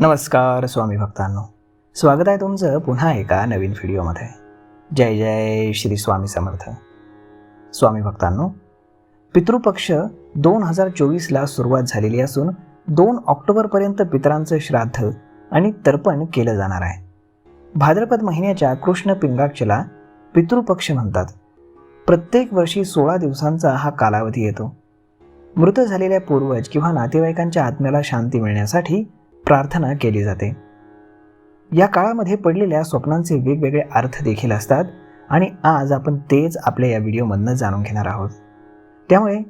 नमस्कार स्वामी भक्तांनो. स्वागत आहे तुमचं पुन्हा एका नवीन व्हिडिओमध्ये. जय जय श्री स्वामी समर्थ. स्वामी भक्तांनो पितृपक्ष दोन हजार चोवीसला सुरुवात झालेली असून दोन ऑक्टोबरपर्यंत पितरांचं श्राद्ध आणि तर्पण केलं जाणार आहे. भाद्रपद महिन्याच्या कृष्ण पिंगाक्षला पितृपक्ष म्हणतात. प्रत्येक वर्षी सोळा दिवसांचा हा कालावधी येतो. मृत झालेल्या पूर्वज किंवा नातेवाईकांच्या आत्म्याला शांती मिळण्यासाठी प्रार्थना केली जाते. या काळामध्ये पडलेल्या स्वप्नांचे वेगवेगळे अर्थ देखील असतात आणि आज आपण तेच आपल्या या व्हिडिओमधनं जाणून घेणार आहोत. त्यामुळे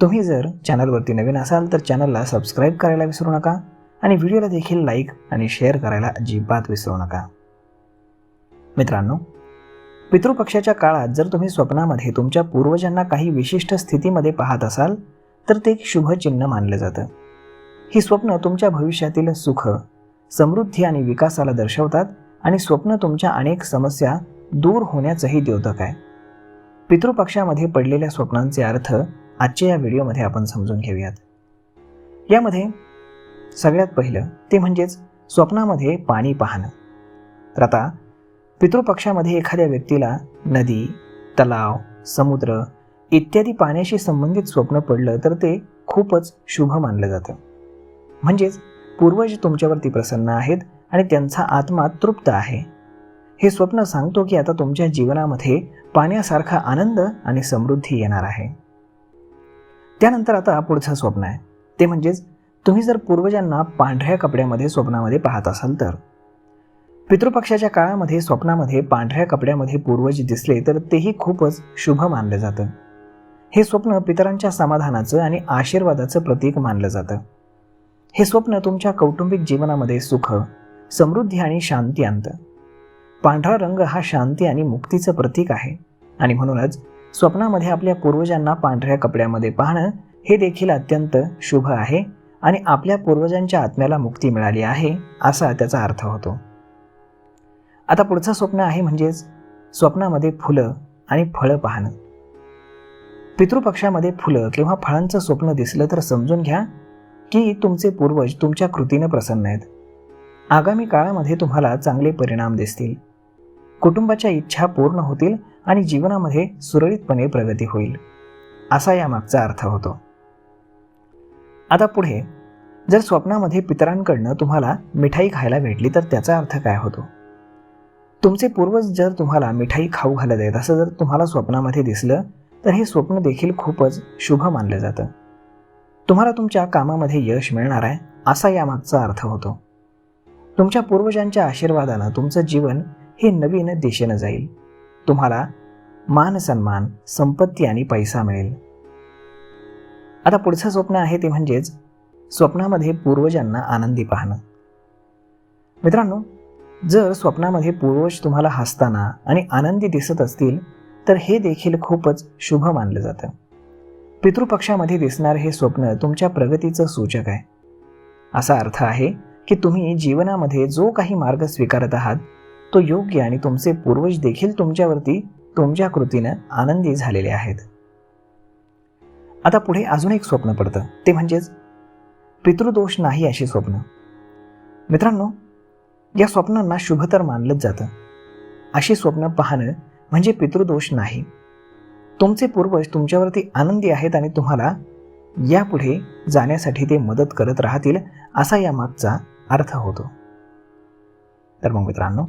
तुम्ही जर चॅनलवरती नवीन असाल तर चॅनलला सबस्क्राईब करायला विसरू नका आणि व्हिडिओला देखील लाईक आणि शेअर करायला अजिबात विसरू नका. मित्रांनो पितृपक्षाच्या काळात जर तुम्ही स्वप्नामध्ये तुमच्या पूर्वजांना काही विशिष्ट स्थितीमध्ये पाहत असाल तर ते एक शुभ चिन्ह मानलं जातं. ही स्वप्न तुमच्या भविष्यातील सुख समृद्धी आणि विकासाला दर्शवतात आणि स्वप्न तुमच्या अनेक समस्या दूर होण्याचंही द्योतक आहे. पितृपक्षामध्ये पडलेल्या स्वप्नांचे अर्थ आजच्या या व्हिडिओमध्ये आपण समजून घेऊयात. यामध्ये सगळ्यात पहिलं ते म्हणजेच स्वप्नामध्ये पाणी पाहणं. तर आता पितृपक्षामध्ये एखाद्या व्यक्तीला नदी तलाव समुद्र इत्यादी पाण्याशी संबंधित स्वप्न पडलं तर ते खूपच शुभ मानलं जातं. म्हणजेच पूर्वज तुमच्यावरती प्रसन्न आहेत आणि त्यांचा आत्मा तृप्त आहे. हे स्वप्न सांगतो की आता तुमच्या जीवनामध्ये पाण्यासारखा आनंद आणि समृद्धी येणार आहे. त्यानंतर आता पुढचं स्वप्न आहे. ते म्हणजेच तुम्ही जर पूर्वजांना पांढऱ्या कपड्यामध्ये स्वप्नामध्ये पाहत असाल तर. पितृपक्षाच्या काळामध्ये स्वप्नामध्ये पांढऱ्या कपड्यामध्ये पूर्वज दिसले तर तेही खूपच शुभ मानलं जातं. हे स्वप्न पितरांच्या समाधानाचं आणि आशीर्वादाचं प्रतीक मानलं जातं. हे स्वप्न तुमच्या कौटुंबिक जीवनामध्ये सुख समृद्धी आणि शांती आणतं. पांढरा रंग हा शांती आणि मुक्तीचं प्रतीक आहे. आणि म्हणूनच स्वप्नामध्ये आपल्या पूर्वजांना पांढऱ्या कपड्यामध्ये पाहणं हे देखील अत्यंत शुभ आहे आणि आपल्या पूर्वजांच्या आत्म्याला मुक्ती मिळाली आहे असा त्याचा अर्थ होतो. आता पुढचं स्वप्न आहे म्हणजेच स्वप्नामध्ये फुलं आणि फळं पाहणं. पितृपक्षामध्ये फुलं किंवा फळांचं स्वप्न दिसलं तर समजून घ्या की तुमचे पूर्वज तुमच्या कृतीनं प्रसन्न आहेत. आगामी काळामध्ये तुम्हाला चांगले परिणाम दिसतील. कुटुंबाच्या इच्छा पूर्ण होतील आणि जीवनामध्ये सुरळीतपणे प्रगती होईल. असा यामागचा अर्थ होतो. आता पुढे जर स्वप्नामध्ये पितरांकडनं तुम्हाला मिठाई खायला भेटली तर त्याचा अर्थ काय होतो? तुमचे पूर्वज जर तुम्हाला मिठाई खाऊ घालत आहेत असं जर तुम्हाला स्वप्नामध्ये दिसलं तर हे स्वप्न देखील खूपच शुभ मानलं जातं. तुम्हाला तुमच्या कामामध्ये यश मिळणार आहे असा यामागचा अर्थ होतो. तुमच्या पूर्वजांच्या आशीर्वादानं तुमचं जीवन हे नवीन दिशेनं जाईल. तुम्हाला मान सन्मान संपत्ती आणि पैसा मिळेल. आता पुढचं स्वप्न आहे ते म्हणजेच स्वप्नामध्ये पूर्वजांना आनंदी पाहणं. मित्रांनो जर स्वप्नामध्ये पूर्वज तुम्हाला हसताना आणि आनंदी दिसत असतील तर हे देखील खूपच शुभ मानलं जातं. पितृपक्षामध्ये दिसणारे हे स्वप्न तुमच्या प्रगतीचं सूचक आहे. असा अर्थ आहे की तुम्ही जीवनामध्ये जो काही मार्ग स्वीकारत आहात तो योग्य आणि तुमचे पूर्वज देखील तुमच्यावरती तुमच्या कृतीनं आनंदी झालेले आहेत. आता पुढे अजून एक स्वप्न पडतं. ते म्हणजेच पितृदोष नाही अशी स्वप्न. मित्रांनो या स्वप्नांना शुभ तर मानलंच जातं. अशी स्वप्न पाहणं म्हणजे पितृदोष नाही. तुमचे पूर्वज तुमच्यावरती आनंदी आहेत आणि तुम्हाला यापुढे जाण्यासाठी ते मदत करत राहतील असा यामागचा अर्थ होतो. तर मग मित्रांनो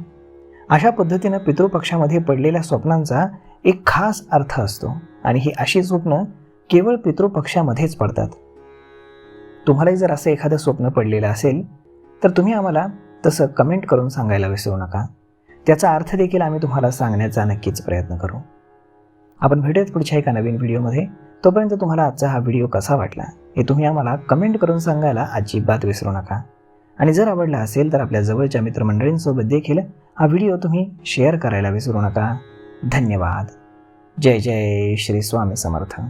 अशा पद्धतीनं पितृपक्षामध्ये पडलेल्या स्वप्नांचा एक खास अर्थ असतो आणि ही अशी स्वप्न केवळ पितृपक्षामध्येच पडतात. तुम्हालाही जर असं एखादं स्वप्न पडलेलं असेल तर तुम्ही आम्हाला तसं कमेंट करून सांगायला विसरू नका. त्याचा अर्थ देखील आम्ही तुम्हाला सांगण्याचा नक्कीच प्रयत्न करू. आपण भेटूयात पुढच्या एका नवीन व्हिडिओमध्ये. तोपर्यंत तुम्हाला आजचा हा व्हिडिओ कसा वाटला हे तुम्ही आम्हाला कमेंट करून सांगायला अजिबात विसरू नका. आणि जर आवडला असेल तर आपल्या जवळच्या मित्रमंडळींसोबत देखील हा व्हिडिओ तुम्ही शेअर करायला विसरू नका. धन्यवाद. जय जय श्री स्वामी समर्थ.